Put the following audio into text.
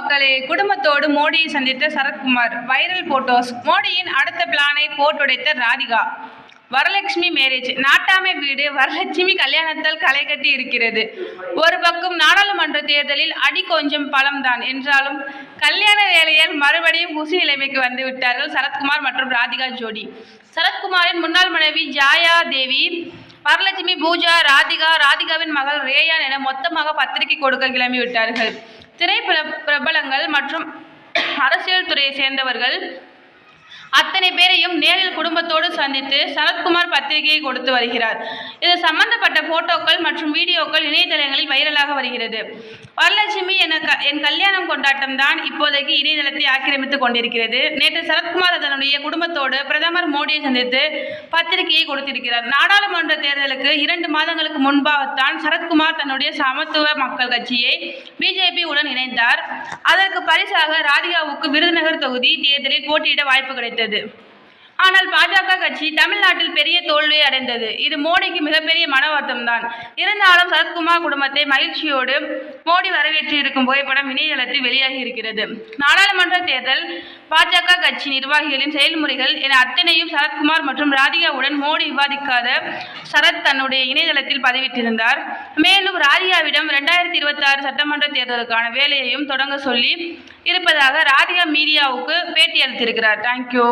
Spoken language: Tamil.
மக்களே குடும்பத்தோடு மோடியை சந்தித்த சரத்குமார் வைரல் போட்டோஸ் மோடியின் அடுத்த பிளானை போட்டுடைத்த ராதிகா. வரலட்சுமி மேரேஜ் நாட்டாமை வீடு வரலட்சுமி கல்யாணத்தால் களை கட்டி இருக்கிறது. ஒரு பக்கம் நாடாளுமன்ற தேர்தலில் அடி கொஞ்சம் பலம்தான் என்றாலும் கல்யாண வேலையால் மறுபடியும் குசி நிலைமைக்கு வந்து விட்டார்கள் சரத்குமார் மற்றும் ராதிகா ஜோடி. சரத்குமாரின் முன்னாள் மனைவி ஜாயா தேவி வரலட்சுமி பூஜா ராதிகா ராதிகாவின் மகள் ரேயான் என மொத்தமாக பத்திரிகை கொடுக்க கிளம்பி விட்டார்கள் திரைப்பிர பிரபலங்கள் மற்றும் அரசியல் துறையை சேர்ந்தவர்கள் அத்தனை பேரையும் நேரில் குடும்பத்தோடு சந்தித்து சரத்குமார் பத்திரிகையை கொடுத்து வருகிறார். இது சம்பந்தப்பட்ட போட்டோக்கள் மற்றும் வீடியோக்கள் இணையதளங்களில் வைரலாக வருகிறது. வரலட்சுமி என க என் கல்யாணம் கொண்டாட்டம் தான் இப்போதைக்கு இணையதளத்தை ஆக்கிரமித்துக் கொண்டிருக்கிறது. நேற்று சரத்குமார் அதனுடைய குடும்பத்தோடு பிரதமர் மோடியை சந்தித்து பத்திரிகையை கொடுத்திருக்கிறார். நாடாளுமன்ற தேர்தலுக்கு இரண்டு மாதங்களுக்கு முன்பாகத்தான் சரத்குமார் தன்னுடைய சமத்துவ மக்கள் கட்சியை பிஜேபி உடன் இணைந்தார். அதற்கு பரிசாக ராதிகாவுக்கு விருதுநகர் தொகுதி தேர்தலில் போட்டியிட வாய்ப்பு கிடைத்தது. it. ஆனால் பாஜக கட்சி தமிழ்நாட்டில் பெரிய தோல்வியை அடைந்தது. இது மோடிக்கு மிகப்பெரிய மன வருத்தம்தான் இருந்தாலும் சரத்குமார் குடும்பத்தை மகிழ்ச்சியோடு மோடி வரவேற்று இருக்கும் புகைப்படம் இணையதளத்தில் வெளியாகி இருக்கிறது நாடாளுமன்ற தேர்தல் பாஜக கட்சி நிர்வாகிகளின் செயல்முறைகள் என அத்தனையும் சரத்குமார் மற்றும் ராதிகாவுடன் மோடி விவாதிக்காத சரத் தன்னுடைய இணையதளத்தில் பதிவிட்டிருந்தார். மேலும் ராதிகாவிடம் இரண்டாயிரத்தி இருபத்தி ஆறு சட்டமன்ற தேர்தலுக்கான வேலையையும் தொடங்க சொல்லி இருப்பதாக ராதிகா மீடியாவுக்கு பேட்டி அளித்திருக்கிறார் தேங்க்யூ